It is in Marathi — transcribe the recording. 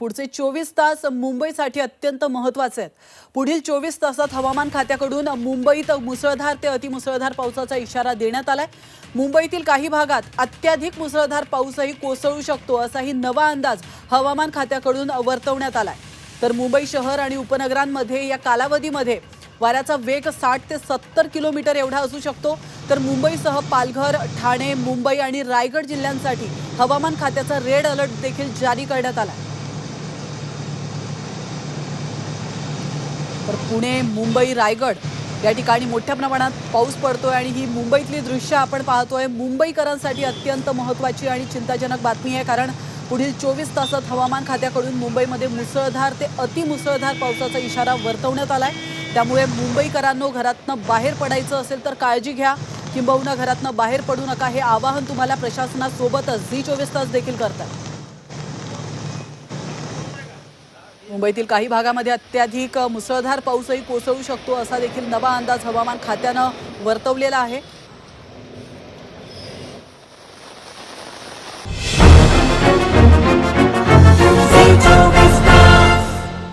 पुढचे चोवीस तास मुंबईसाठी अत्यंत महत्त्वाचे आहेत. पुढील चोवीस तासात हवामान खात्याकडून मुंबईत मुसळधार ते अतिमुसळधार पावसाचा इशारा देण्यात आलाय. मुंबईतील काही भागात अत्याधिक मुसळधार पाऊसही कोसळू शकतो असाही नवा अंदाज हवामान खात्याकडून वर्तवण्यात आलाय. तर मुंबई शहर आणि उपनगरांमध्ये या कालावधीमध्ये वाऱ्याचा वेग साठ ते सत्तर किलोमीटर एवढा असू शकतो. तर मुंबईसह पालघर ठाणे मुंबई आणि रायगड जिल्ह्यांसाठी हवामान खात्याचा रेड अलर्ट देखील जारी करण्यात आला तर पुणे मुंबई रायगड या ठिकाणी मोठ्या प्रमाणात पाऊस पडतोय आणि ही मुंबईतली दृश्य आपण पाहतोय. मुंबईकरांसाठी अत्यंत महत्त्वाची आणि चिंताजनक बातमी आहे कारण पुढील चोवीस तासात हवामान खात्याकडून मुंबईमध्ये मुसळधार ते अतिमुसळधार पावसाचा इशारा वर्तवण्यात आलाय. त्यामुळे मुंबईकरांनो घरातनं बाहेर पडायचं असेल तर काळजी घ्या. किंबहुना घरातनं बाहेर पडू नका हे आवाहन तुम्हाला प्रशासनासोबतच झी चोवीस तास देखील करतात. मुंबईतील काही भागामध्ये अत्याधिक मुसळधार पाऊसही कोसळू शकतो असा देखील नवा अंदाज हवामान खात्यानं वर्तवलेला आहे.